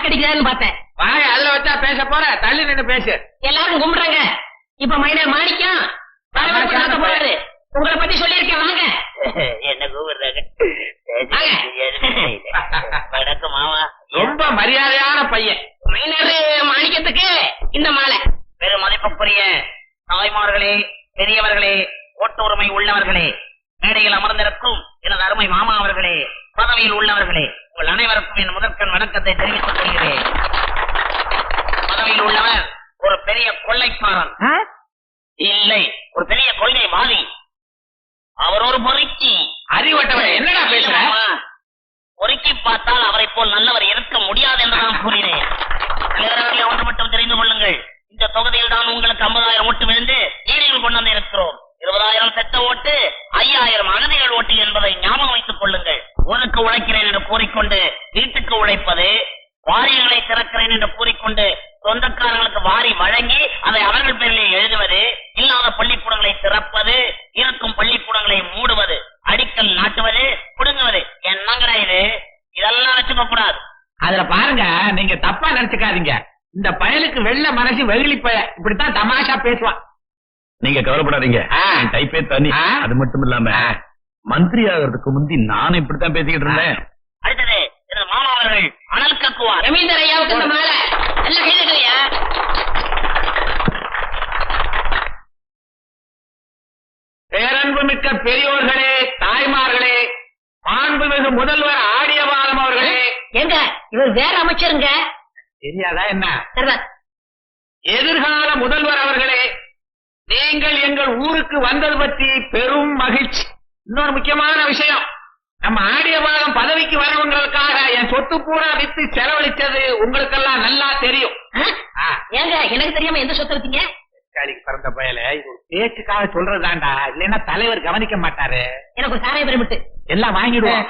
சாக்கடிக்கிறான்னு பார்த்தேன். வாய அதுல வச்சா பேச போற? தள்ளி நின்னு பேசு. எல்லாரும் கும்பிடுறாங்க. இப்ப மைனர் மாணிக்கம் போறாரு. உங்களை பத்தி சொல்லியிருக்கேன் வாங்க. என்ன கூப்பிடுறாங்க. வணக்கம் மாமா. ரொம்ப மரியாதையான பையன். மைனர் மாணிக்கத்துக்கு இந்த மாலை. பெரும் மதிப்புக்குரிய தாய்மார்களே பெரியவர்களே ஓட்டு உரிமை உள்ளவர்களே மேடையில் அமர்ந்திருக்கும் எனது அருமை மாமா அவர்களே பதவியில் உள்ளவர்களே உங்கள் அனைவருக்கும் என் முதற்கண் வணக்கத்தை தெரிவித்துக் கொள்கிறேன். பதவியில் உள்ளவர் ஒரு பெரிய கொள்ளைக்காரன். இல்லை ஒரு பெரிய கொள்கைவாதி அவர் ஒரு பொறுக்கி. கூறிக்கொண்டு சொந்தக்காரர்களுக்கு வாரி வழங்கி அதை அவர்கள் பேரிலே எழுதுவது இல்லாத பள்ளிக்கூடங்களை திறப்பது இருக்கும் பள்ளிக்கூடங்களை மூடுவது அடிக்கல் நாட்டுவது புடுங்குவது. என்னங்கடா இது? இதெல்லாம் வச்சுக்க கூடாது. அதுல பாருங்க நீங்க தப்பா நினைச்சுக்காதீங்க. இந்த பயலுக்கு வெள்ள மனசு வெகுளி பய இப்படித்தான் தமாஷா பேசுவான் நீங்க கவலைப்படாதீங்க. டைப்பே தனி. அது மட்டும் இல்லாம. மந்திரி ஆகிறதுக்கு முந்தி நானும் இப்படித்தான் பேசிக்கிட்டு இருந்தேன். அவர்கள் அனல் கக்குவார். ரவீந்தர் ஐயாவுக்கு இந்த மாலை. நல்ல கைதுக்கலையா பேரன்பு மிக்க பெரியோர்களே தாய்மார்களே மாண்புமிகு முதல்வர் ஆடியபாலம் அவர்களே. எங்க? இவர் வேற அமைச்சருங்க. தெரியாதா என்ன? எதிர்கால முதல்வர் அவர்களே நீங்கள் எங்கள் ஊருக்கு வந்தது பற்றி பெரும் மகிழ்ச்சி. இன்னொரு முக்கியமான விஷயம். நம்ம ஆடியபாலம் பதவிக்கு வரவங்களுக்காக என் சொத்து பூரா வித்து செலவழிச்சது உங்களுக்கெல்லாம் நல்லா தெரியும். ஏங்க எனக்கு தெரியாம எந்த சொத்து வச்சீங்க தக்காளிக்கு பிறந்த பயல இது பேச்சுக்காக சொல்றதாண்டா இல்லைன்னா தலைவர் கவனிக்க மாட்டாரு. எனக்கு ஒரு சாராய பிரமிட்டு எல்லாம் வாங்கிடுவோம்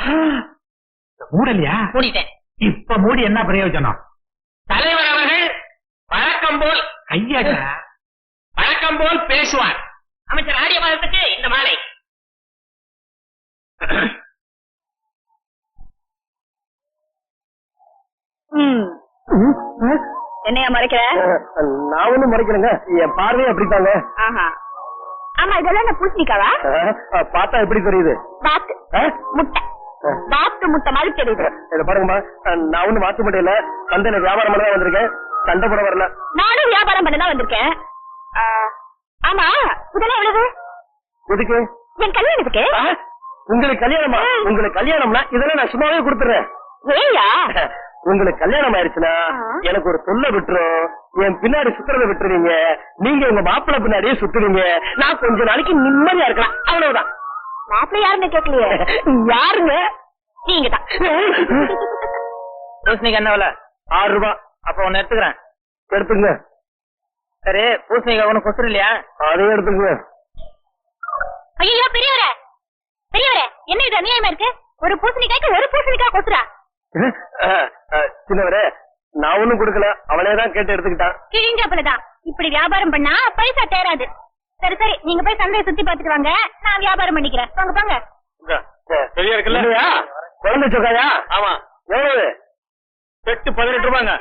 மூடலையா? மூடிட்டேன். இப்ப மூடி என்ன பிரயோஜனம்? தலைவர் அவர்கள் வழக்கம் போல் கையடா. வழக்கம் போல் பேசுவார். அமைச்சர் ஆடிய மாதத்துக்கு இந்த மாலை. என்னையா மறைக்கிற? நான் ஒண்ணும் மறைக்கலங்க. என் பார்வையே அப்படித்தாங்க. ஆமா இதெல்லாம் என்ன பூசணிக்காவா பார்த்தா எப்படி தெரியுது? பாத்து? முட்டை. பாத்து முட்டை மாதிரி தெரியுது. இத பாருங்கம்மா. நான் ஒண்ணும் மாத்த முடியல சந்தையில வியாபாரம் பண்ண வந்திருக்கேன். சண்டை போட வரல. நானும் வியாபாரம் பண்ண தான் வந்திருக்கேன். ஆமா இதெல்லாம் எவ்வளவு? எதுக்கு? என் கல்யாணத்துக்கு? உங்களுக்கு கல்யாணமா? உங்களுக்கு கல்யாணம்னா இதெல்லாம் நான் சும்மாவே கொடுத்துறேன் ஏயா? உங்களுக்கு கல்யாணம் ஆயிருச்சுன்னா. எனக்கு ஒரு தொல்லை விட்டுரும். என் பின்னாடி சுத்துறத விட்டுருவீங்க நீங்க உங்க மாப்பிள்ளை பின்னாடியே சுத்துவீங்க நான் கொஞ்ச நாளைக்கு நிம்மதியா இருக்கலாம். அவ்வளவுதான். மாப்பிள்ளை யாருன்னு கேட்கலையே? யாருங்க? நீங்க தான் பூசணிக்கு என்ன விலை? ஆறு ரூபாய் அப்ப ஒன்னு எடுத்துக்கிறேன். எடுத்துங்க. சரி பூசணிக்கு ஒண்ணு கொசுறு இல்லையா? அதையும் எடுத்துங்க. ஐயோ பெரியவரே. பெரியவரே என்ன இது அநியாயமா இருக்கு? ஒரு பூசணிக்காய்க்கு ஒரு பூசணிக்காய் கொசுரா சின்னவரே நான் ஒண்ணும் கொடுக்கல. அவனே தான் கேட்டு எடுத்துக்கிட்டான் கிழிஞ்சாப்புலதான் இப்படி வியாபாரம் பண்ணா பைசா தேராது. சரி சரி நீங்க போய் சந்தையை சுத்தி பார்த்துட்டு வாங்க. நான் வியாபாரம் பண்ணிக்கிறேன். போங்க போங்க சரியா இருக்குல்ல? குழந்தை சொக்காயா ஆமா. எவ்வளவு? எட்டு பதினெட்டு ரூபாங்க?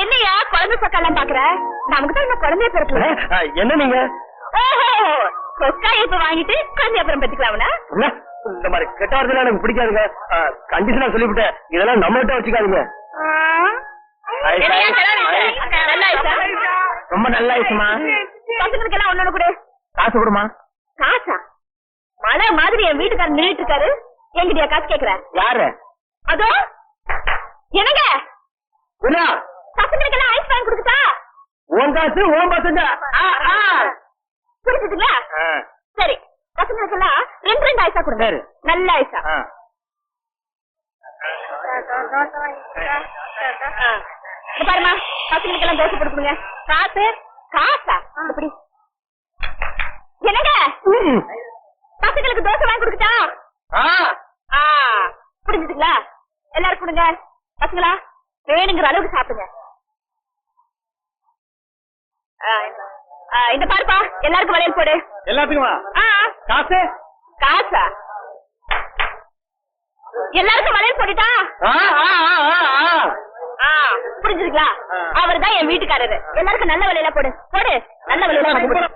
என்னையா குழந்தை சொக்கெல்லாம் பாக்குற நமக்கு தான் இன்னும் குழந்தைய பிறக்கல என்ன நீங்க? ஓஹோ சொக்காய இப்ப வாங்கிட்டு குழந்தை அப்புறம் பெற்றுக்கலாம்னா என்ன? இந்த மாதிரி கெட்ட வார்த்தைலாம் எனக்கு பிடிக்காதுங்க. கண்டிஷனா சொல்லிவிட்டேன். இதெல்லாம் நம்மகிட்ட வச்சுக்காதீங்க? ரொம்ப நல்ல விஷயமா பசங்களுக்கு எல்லாம் ஒண்ணு கொடு. காசு கொடுமா? காசா? மழை மாதிரி என் வீட்டுக்காரர் நின்றுட்டு இருக்காரு. என்கிட்டயா காசு கேக்குற? யாரு? அதோ? என்னங்க? என்ன பசங்களுக்கு எல்லாம் ஐஸ் வாங்கி கொடுக்குதா உன் காசு உன் பசங்க. ஆ, ஆ. குடிச்சிட்டுங்களா? ஆ, சரி. பசங்களுக்கு எல்லாம் ரெண்டு ரெண்டு ஐஸா கொடுங்க. நல்ல. இங்க பாருமா பசங்களுக்கு எல்லாம் தோசை கொடுக்குங்க காசு? காசா? அப்படி. என்னங்க. பசங்களுக்கு தோசை வாங்கி கொடுக்கட்டா? ஆ. ஆ. புரிஞ்சுதுங்களா? எல்லாரும் கொடுங்க. பசங்களா வேணுங்கிற அளவுக்கு சாப்பிடுங்க. இந்த பாருப்பா எல்லாருக்கும் வளையல் போடு. எல்லாத்துக்குமா? காசு? காசா? எல்லாருக்கும் வளையல் போட்டுட்டா? ஆ, ஆ, ஆ, ஆ, ஆ. ஆ பாத்தீங்களா அவர் தான் என் வீட்டுக்காரரு. எல்லாருக்கும் நல்ல வேலையில போடு. போடு. நல்ல வேலையில போடு.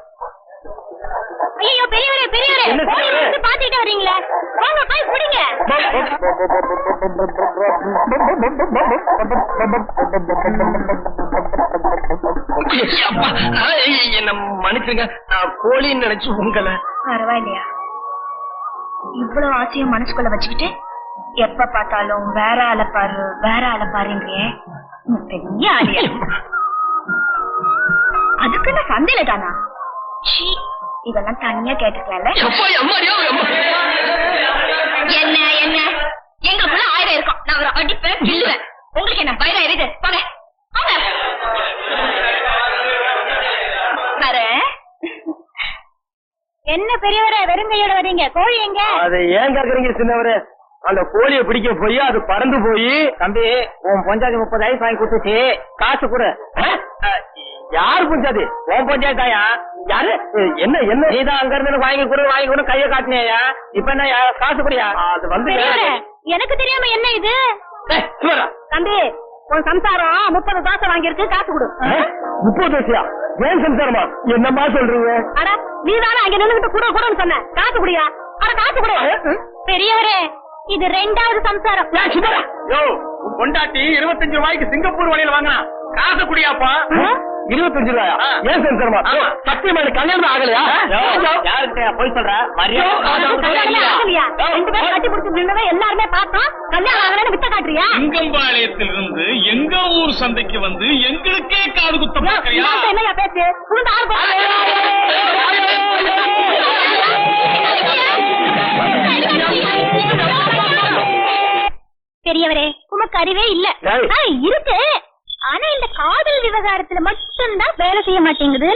ஐயோ பெரியவரே பெரியவரே. பாத்துக்கிட்டு வர்றீங்களே போங்க போய் ஆ, என்ன மன்னிச்சுங்க நான் கோழின்னு நினைச்சு உங்களை. பரவாயில்லையா? இவ்வளவு ஆசையும் மனசுக்குள்ள வச்சுக்கிட்டு எப்ப பார்த்தாலும் வேற ஆளை பாரு வேற ஆளை பாருங்கிறியே நீ பெரிய ஆளியா? அதுக்குன்னு சந்தையில தானா? சீ, இதெல்லாம் தனியா கேட்டுக்கலாம்ல? அதை ஏன் கேக்குறீங்க சின்னவரே? அந்த கோழியை பிடிக்க போய் அது பறந்து போய் தம்பி உன் பஞ்சாயத்து முப்பதாயிரம் வாங்கி கொடுத்துச்சு. காசு கொடு. யார் பஞ்சாயத்து உன் பஞ்சாயத்தாயா யாரு? என்ன என்ன? நீதான் அங்க இருந்து வாங்கி கொடு வாங்கி கொடு கையை காட்டினியா? இப்ப என்ன காசு குடியா? அது வந்து எனக்கு தெரியாம என்ன இது. தம்பி உன் சம்சாரம் முப்பது தோசை வாங்கியிருக்கு காசு கொடு? முப்பது வயசுயா ஏன் சம்சாரமா? என்னம்மா சொல்றீங்க? அட நீ தானே அங்க நின்னுகிட்டு கூட கூடன்னு சொன்ன. காசு குடியா? காசு கொடு பெரியவரே இது ரெண்டாவது சம்சாரம். யோ உன் இருபத்தஞ்சு ரூபாய்க்கு சிங்கப்பூர் வழியில வாங்கினா காசு குடியாப்பா? இருபத்தஞ்சு ரூபாயா. ஏன் சம்சாரமா. சத்தியமா கல்யாணம் ஆகலையா யாருக்கு போய் சொல்ற எல்லாருமே பார்த்தோம் கல்யாணம் ஆகலன்னு வித்த காட்டுறியா சிங்கம்பாளையத்திலிருந்து எங்க ஊர் சந்தைக்கு வந்து எங்களுக்கே காது குத்த பாக்குறியா இன்னாத்த பெரியவரே உமக்கு அறிவே இல்ல. இருக்கு. ஆனா இந்த காதல் விவகாரத்துல மட்டும்தான் வேலை செய்ய மாட்டேங்குது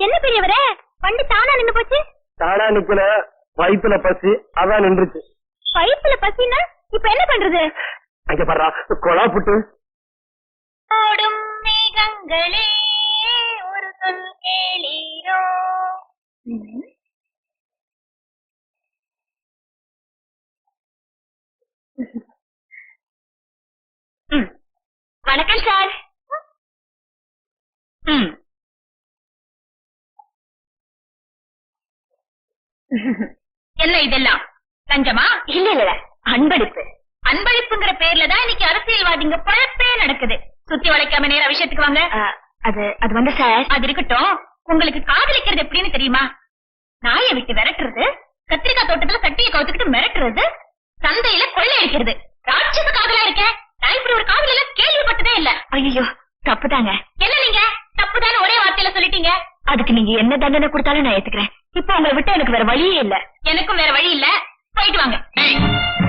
என்ன பெரியவரே வண்டி தானா நின்னு போச்சு? தானா நிக்கல வயித்துல பசி அதான் நின்றுச்சு. பைப்புல பசினா இப்ப என்ன பண்றது? அங்க பாடுறா கொலா புட்டு. ஓடும் மேகங்களே ஒரு சொல் கேளீரோ. வணக்கம் சார். ம். என்ன இதெல்லாம்? லஞ்சமா இல்ல இல்ல அன்பளிப்பு. அன்பளிப்புங்கிற பேர்ல தான் இன்னைக்கு அரசியல்வாதிங்க பழப்பே நடக்குது. சுத்தி வளைக்காம நேரா விஷயத்துக்கு வாங்க. அது அது வந்து சார். அது இருக்கட்டும். உங்களுக்கு காதலிக்கிறது எப்படின்னு தெரியுமா? நாயை விட்டு விரட்டுறது கத்திரிக்காய் தோட்டத்துல சட்டியை கவுத்துக்கிட்டு மிரட்டுறது சந்தையில கொள்ளையடிக்கிறது ராட்சச காதலா இருக்க? நான் இப்படி ஒரு காதல கேள்விப்பட்டதே இல்ல. ஐயோ தப்புதாங்க. என்ன நீங்க? தப்புதானே ஒரே வார்த்தையில சொல்லிட்டீங்க. அதுக்கு நீங்க என்ன தண்டனை கொடுத்தாலும் நான் ஏத்துக்கிறேன். இப்ப உங்களை விட்டு எனக்கு வேற வழியே இல்ல. எனக்கும் வேற வழி இல்ல. போயிட்டு வாங்க.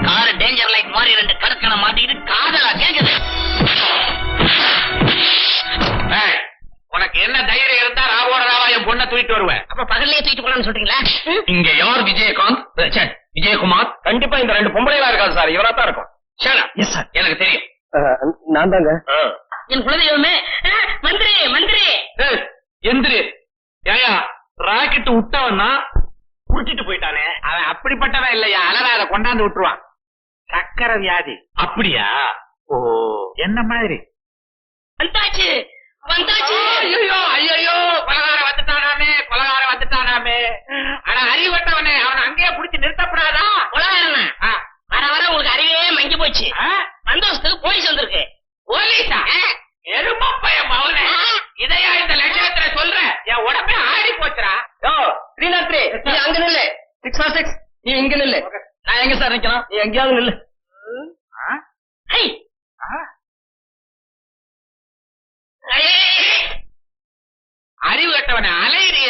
கார் டேஞ்சர் லைட் மாதிரி ரெண்டு கடற்கனை மாட்டிக்கிட்டு காதலா கேக்குது. உனக்கு என்ன தைரியம் இருந்தா ராவோட ராவா என் பொண்ணை தூக்கிட்டு வருவேன். அப்ப பகல்லே தூக்கிட்டு போலாம்னு சொல்றீங்களா? இங்க யார் விஜயகாந்த்? விஜயகுமார். கண்டிப்பா இந்த ரெண்டு பொம்பளைகளா இருக்காது சார். இவரா தான் இருக்கும். சேனா எஸ் சார் எனக்கு தெரியும். நான் தாங்க. என் குலதெய்வமே. மந்திரி மந்திரி. எந்திரி. ஏயா ராக்கெட் விட்டவன்னா குடிச்சிட்டு போயிட்டானே. அவன் அப்படிப்பட்டவன் இல்லையா? அலரா அதை கொண்டாந்து விட்டுருவான். சக்கரை வியாதி. அப்படியா? ஓ என்ன மாதிரி? வந்தாச்சு வந்தாச்சு. ஐயோ ஐயோ கொலகாரம் வந்துட்டானாமே கொலகாரம் வந்துட்டானாமே ஆனா அறிவட்டவனே அவனை அங்கேயே புடிச்சு நிறுத்தப்படாதா ஆ, வர வர உங்களுக்கு அறிவே மங்கி போச்சு. ஆ? வந்தோஸ்துக்கு போலீஸ் வந்திருக்கு. போலீஸா? எருமப்பையன் மவனே. இதையா இந்த லட்சணத்துல சொல்ற? என் உடம்பே ஆடி போச்சுடா. யோ த்ரீ நாட் த்ரீ நீ அங்க நில்லு. சிக்ஸ் நாட் சிக்ஸ் நீ இங்க நில்லு. நான் எங்க சார் நிக்கலாம் நீ எங்கேயாவது நில்லு. ஹை அறிவு கட்டவனே அலையிறிய.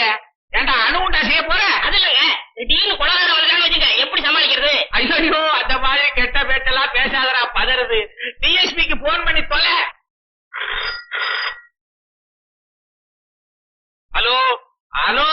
ஏன்டா அணுகுண்டா செய்ய போற? அது இல்லைங்க திடீர்னு கொலகாரம் வருதான்னு வச்சுங்க. எப்படி சமாளிக்கிறது? ஐயோ அந்த மாதிரி கெட்ட பேட்டெல்லாம் பேசாதடா பதறுது. டிஎஸ்பிக்கு போன் பண்ணி தொலை. ஹலோ? ஹலோ?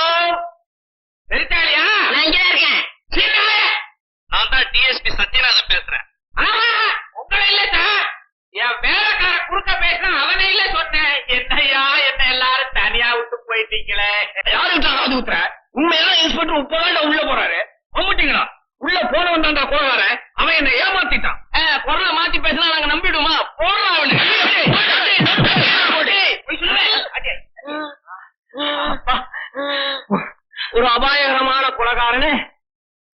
காசு குத்துற உண்மையெல்லாம் இன்ஸ்பெக்டர் இப்பதான் உள்ள போறாரு. நம்பிட்டீங்களா உள்ள போன வந்தான்டா கொலகார அவன் என்ன ஏமாத்திட்டான். கொரோனா மாத்தி பேசினா நாங்க நம்பிடுமா? போடுறா அவனு. ஒரு அபாயகரமான கொலகாரனு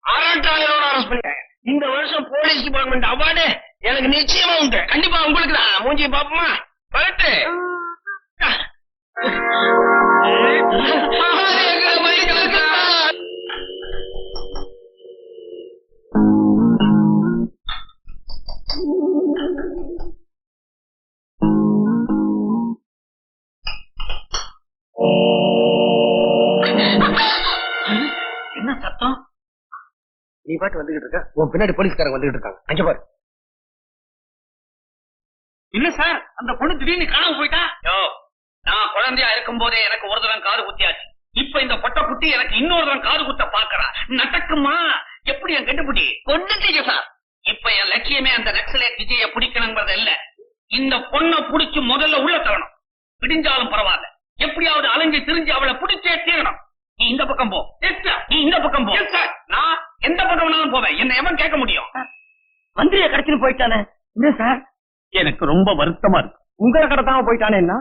ஆறாட்டாளரோட அரசு பண்ணிட்டாங்க. இந்த வருஷம் போலீஸ் டிபார்ட்மெண்ட் அவார்டு எனக்கு நிச்சயமா உண்டு. கண்டிப்பா உங்களுக்கு தான் மூஞ்சி பாப்போமா வரட்டு நீ பாட்டு வந்துகிட்டு இருக்க. உன் பின்னாடி போலீஸ்காரங்க வந்துகிட்டு இருக்காங்க. அங்க பாரு. இல்ல சார் அந்த பொண்ணு திடீர்னு காணாம போயிட்டா? யோ நான் குழந்தையா இருக்கும் போதே எனக்கு ஒரு தரம் காது குத்தியாச்சு. இப்ப இந்த பொட்ட குட்டி எனக்கு இன்னொரு தரம் காது குத்த பாக்குறா நடக்குமா எப்படி என் கண்டுபிடி கொண்டுட்டீங்க சார். இப்ப என் லட்சியமே அந்த நக்சலேட் விஜய பிடிக்கணுங்கிறது இல்ல. இந்த பொண்ணை புடிச்சு முதல்ல உள்ள தரணும். பிடிஞ்சாலும் பரவாயில்ல. எப்படியாவது அலைஞ்சு திரிஞ்சு அவளை பிடிச்சே தீரணும். நீ இந்த பக்கம் போ. நீ இந்த பக்கம் போ. நான் எந்த பக்கம் போவேன். என்ன எவன் கேட்க முடியும்? மந்திரிய கடைச்சின்னு போயிட்டானே. என்ன சார்? எனக்கு ரொம்ப வருத்தமா இருக்கு. உங்க கடை தான் போயிட்டானே என்ன?